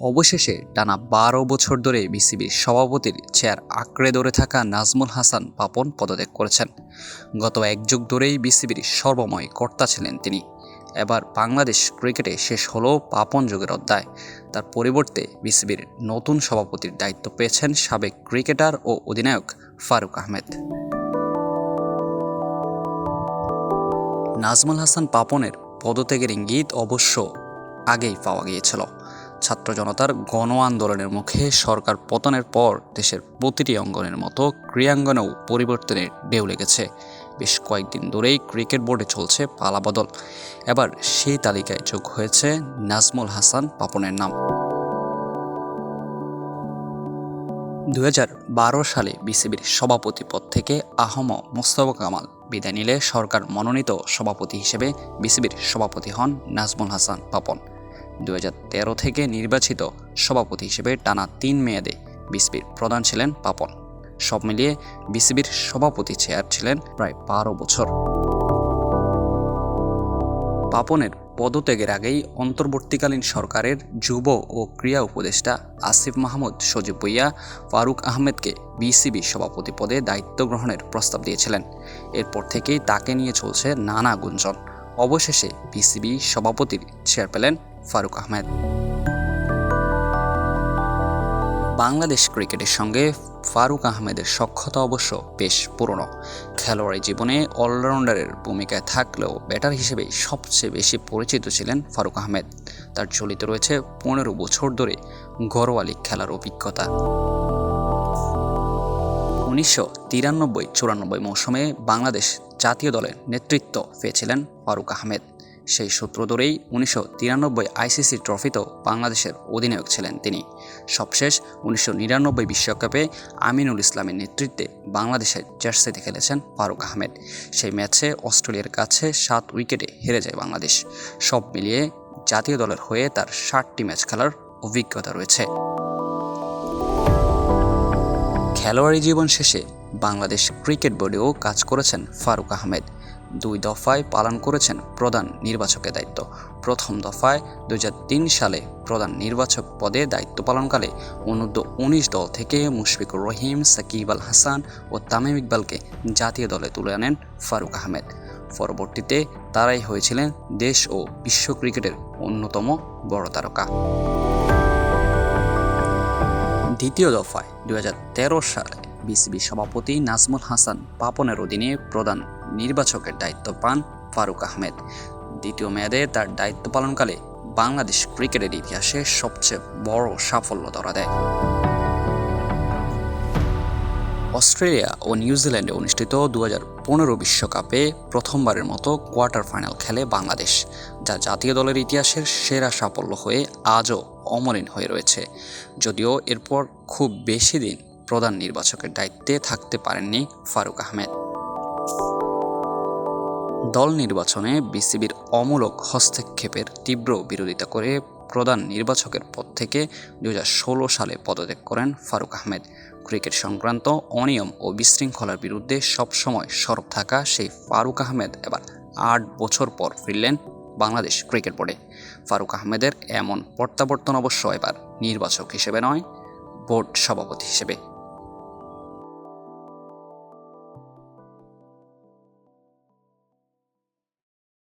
অবশেষে টানা বারো বছর ধরে বিসিবির সভাপতির চেয়ার আঁকড়ে ধরে থাকা নাজমুল হাসান পাপন পদত্যাগ করেছেন। গত এক যুগ ধরেই বিসিবির সর্বময় কর্তা ছিলেন তিনি। এবার বাংলাদেশ ক্রিকেটে শেষ হলো পাপন যুগের অধ্যায়। তার পরিবর্তে বিসিবির নতুন সভাপতির দায়িত্ব পেয়েছেন সাবেক ক্রিকেটার ও অধিনায়ক ফারুক আহমেদ। নাজমুল হাসান পাপনের পদত্যাগের ইঙ্গিত অবশ্য আগেই পাওয়া গিয়েছিল। ছাত্র জনতার গণ আন্দোলনের মুখে সরকার পতনের পর দেশের প্রতিটি অঙ্গনের মতো ক্রীড়াঙ্গনেও পরিবর্তনের ঢেউ লেগেছে। বেশ কয়েকদিন ধরেই ক্রিকেট বোর্ডে চলছে পালাবদল। এবার সেই তালিকায় যোগ হয়েছে নাজমুল হাসান পাপনের নাম। দু হাজার বারো সালে বিসিবির সভাপতি পদ থেকে আহম মোস্তফা কামাল বিদায় নিলে সরকার মনোনীত সভাপতি হিসেবে বিসিবির সভাপতি হন নাজমুল হাসান পাপন দু হাজার তেরো থেকে নির্বাচিত সভাপতি হিসেবে টানা তিন মেয়াদে বিসিবির প্রধান ছিলেন পাপন। সব মিলিয়ে বিসিবির সভাপতি চেয়ার ছিলেন প্রায় বারো বছর। পাপনের পদত্যাগের আগেই অন্তর্বর্তীকালীন সরকারের যুব ও ক্রীড়া উপদেষ্টা আসিফ মাহমুদ সজীব ভুইয়া ফারুক আহমেদকে বিসিবি সভাপতি পদে দায়িত্ব গ্রহণের প্রস্তাব দিয়েছিলেন। এরপর থেকেই তাকে নিয়ে চলছে নানা গুঞ্জন। অবশেষে বিসিবি সভাপতির চেয়ার পেলেন ফারুক আহমেদ। বাংলাদেশ ক্রিকেটের সঙ্গে ফারুক আহমেদের সক্ষতা অবশ্য বেশ পুরনো। খেলোয়াড়ি জীবনে অলরাউন্ডারের ভূমিকায় থাকলেও ব্যাটার হিসেবে সবচেয়ে বেশি পরিচিত ছিলেন ফারুক আহমেদ। তার চলিত রয়েছে পনেরো বছর ধরে ঘরোয়া লীগ খেলার অভিজ্ঞতা। উনিশশো তিরানব্বই চুরানব্বই মৌসুমে বাংলাদেশ জাতীয় দলের নেতৃত্ব পেয়েছিলেন ফারুক আহমেদ। সেই সূত্র ধরেই উনিশশো তিরানব্বই আইসিসি ট্রফিতেও বাংলাদেশের অধিনায়ক ছিলেন তিনি। সবশেষ উনিশশো নিরানব্বই বিশ্বকাপে আমিনুল ইসলামের নেতৃত্বে বাংলাদেশের জার্সিতে খেলেছেন ফারুক আহমেদ। সেই ম্যাচে অস্ট্রেলিয়ার কাছে সাত উইকেটে হেরে যায় বাংলাদেশ। সব মিলিয়ে জাতীয় দলের হয়ে তার ষাটটি ম্যাচ খেলার অভিজ্ঞতা রয়েছে। খেলোয়াড়ি জীবন শেষে বাংলাদেশ ক্রিকেট বোর্ডেও কাজ করেছেন ফারুক আহমেদ। দুই দফায় পালন করেছেন প্রধান নির্বাচকের দায়িত্ব। প্রথম দফায় দুই হাজার তিন সালে প্রধান নির্বাচক পদে দায়িত্ব পালনকালে অনূর্ধ্ব উনিশ দল থেকে মুশফিকুর রহিম, সাকিব আল হাসান ও তামিম ইকবালকে জাতীয় দলে তুলে আনেন ফারুক আহমেদ। পরবর্তীতে তারাই হয়েছিলেন দেশ ও বিশ্ব ক্রিকেটের অন্যতম বড় তারকা। দ্বিতীয় দফায় দু হাজার তেরো সালে বিসিবি সভাপতি নাজমুল হাসান পাপনের অধীনে প্রধান নির্বাচকের দায়িত্ব পান ফারুক আহমেদ। দ্বিতীয় মেয়াদে তার দায়িত্ব পালনকালে বাংলাদেশ ক্রিকেটের ইতিহাসে সবচেয়ে বড় সাফল্য ধরা দেয়। অস্ট্রেলিয়া ও নিউজিল্যান্ডে অনুষ্ঠিত দু পনেরো বিশ্বকাপে প্রথমবারের মতো কোয়ার্টার ফাইনাল খেলে বাংলাদেশ, যা জাতীয় দলের ইতিহাসের সেরা সাফল্য হয়ে আজও অমলিন হয়ে রয়েছে। যদিও এরপর খুব বেশি দিন প্রধান নির্বাচকের দায়িত্বে থাকতে পারেননি ফারুক আহমেদ। দল নির্বাচনে বিসিবির অমূলক হস্তক্ষেপের তীব্র বিরোধিতা করে প্রধান নির্বাচকের পদ থেকে দু হাজার ষোলো সালে পদত্যাগ করেন ফারুক আহমেদ। ক্রিকেট সংক্রান্ত অনিয়ম ও বিশৃঙ্খলার বিরুদ্ধে সবসময় সরব থাকা সেই ফারুক আহমেদ এবার আট বছর পর ফিরলেন বাংলাদেশ ক্রিকেট বোর্ডে। ফারুক আহমেদের এমন প্রত্যাবর্তন অবশ্য এবার নির্বাচক হিসেবে নয়, বোর্ড সভাপতি হিসেবে।